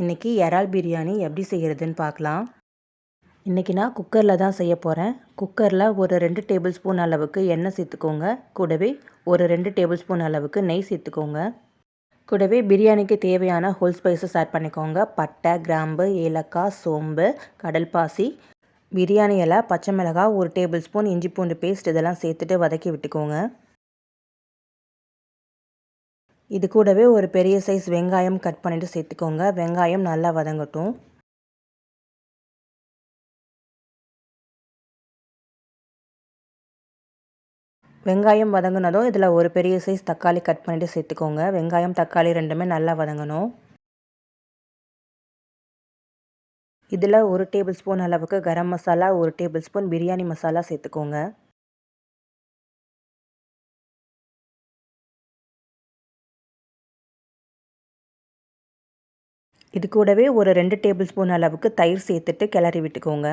இன்றைக்கி இறால் பிரியாணி எப்படி செய்கிறதுன்னு பார்க்கலாம். இன்றைக்கி நான் குக்கரில் தான் செய்ய போகிறேன் குக்கரில் ஒரு ரெண்டு டேபிள் ஸ்பூன் அளவுக்கு எண்ணெய் சேர்த்துக்கோங்க. கூடவே ஒரு ரெண்டு டேபிள் ஸ்பூன் அளவுக்கு நெய் சேர்த்துக்கோங்க. கூடவே பிரியாணிக்கு தேவையான ஹோல் ஸ்பைசஸ் ஆட் பண்ணிக்கோங்க. பட்டை கிராம்பு ஏலக்காய் சோம்பு கடல்பாசி பிரியாணி இலை பச்சை மிளகாய் ஒரு டேபிள் ஸ்பூன் இஞ்சி பூண்டு பேஸ்ட் இதெல்லாம் சேர்த்துட்டு வதக்கி விட்டுக்கோங்க. இது கூடவே ஒரு பெரிய சைஸ் வெங்காயம் கட் பண்ணிவிட்டு சேர்த்துக்கோங்க. வெங்காயம் நல்லா வதங்கட்டும். வெங்காயம் வதங்கினதும் இதில் ஒரு பெரிய சைஸ் தக்காளி கட் பண்ணிவிட்டு சேர்த்துக்கோங்க. வெங்காயம் தக்காளி ரெண்டுமே நல்லா வதங்கணும். இதில் ஒரு டேபிள் ஸ்பூன் அளவுக்கு கரம் மசாலா ஒரு டேபிள் ஸ்பூன் பிரியாணி மசாலா சேர்த்துக்கோங்க. இது கூடவே ஒரு ரெண்டு டேபிள் ஸ்பூன் அளவுக்கு தயிர் சேர்த்துட்டு கிளறி விட்டுக்கோங்க.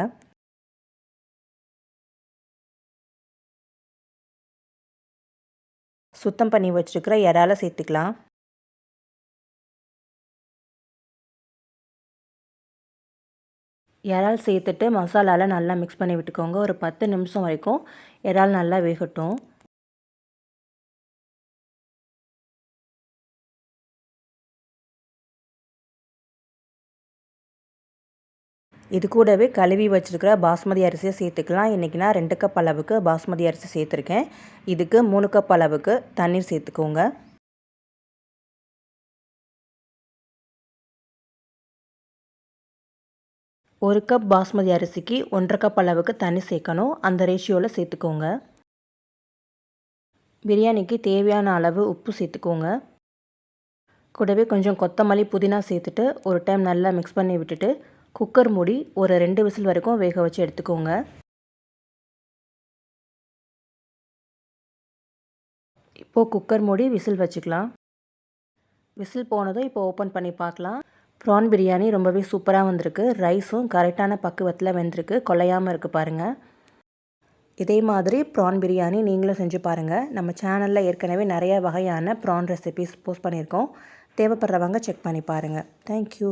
சுத்தம் பண்ணி வச்சுருக்கிற இறால சேர்த்துக்கலாம். இறால் சேர்த்துட்டு மசாலாவில் நல்லா மிக்ஸ் பண்ணி விட்டுக்கோங்க. ஒரு பத்து நிமிஷம் வரைக்கும் இறால் நல்லா வேகட்டும். இது கூடவே கழுவி வச்சுருக்கிற பாஸ்மதி அரிசியை சேர்த்துக்கலாம். இன்றைக்கி நான் ரெண்டு கப் அளவுக்கு பாஸ்மதி அரிசி சேர்த்துருக்கேன். இதுக்கு மூணு கப் அளவுக்கு தண்ணீர் சேர்த்துக்கோங்க. ஒரு கப் பாஸ்மதி அரிசிக்கு ஒன்றரை கப் அளவுக்கு தண்ணி சேர்க்கணும். அந்த ரேஷியோவில் சேர்த்துக்கோங்க. பிரியாணிக்கு தேவையான அளவு உப்பு சேர்த்துக்கோங்க. கூடவே கொஞ்சம் கொத்தமல்லி புதினா சேர்த்துட்டு ஒரு டைம் நல்லா மிக்ஸ் பண்ணி விட்டுட்டு குக்கர் மூடி ஒரு ரெண்டு விசில் வரைக்கும் வேக வச்சு எடுத்துக்கோங்க. இப்போது குக்கர் மூடி விசில் வச்சுக்கலாம். விசில் போனதும் இப்போ ஓப்பன் பண்ணி பார்க்கலாம். ப்ரான் பிரியாணி ரொம்பவே சூப்பராக வந்திருக்கு. ரைஸும் கரெக்டான பக்குவத்தில் வெந்திருக்கு. கொலையாமல் இருக்குது பாருங்கள் இதே மாதிரி ப்ரான் பிரியாணி நீங்களும் செஞ்சு பாருங்கள் நம்ம சேனலில் ஏற்கனவே நிறைய வகையான ப்ரான் ரெசிபிஸ் போஸ்ட் பண்ணியிருக்கோம். தேவைப்படுறவங்க செக் பண்ணி பாருங்கள் தேங்க்யூ.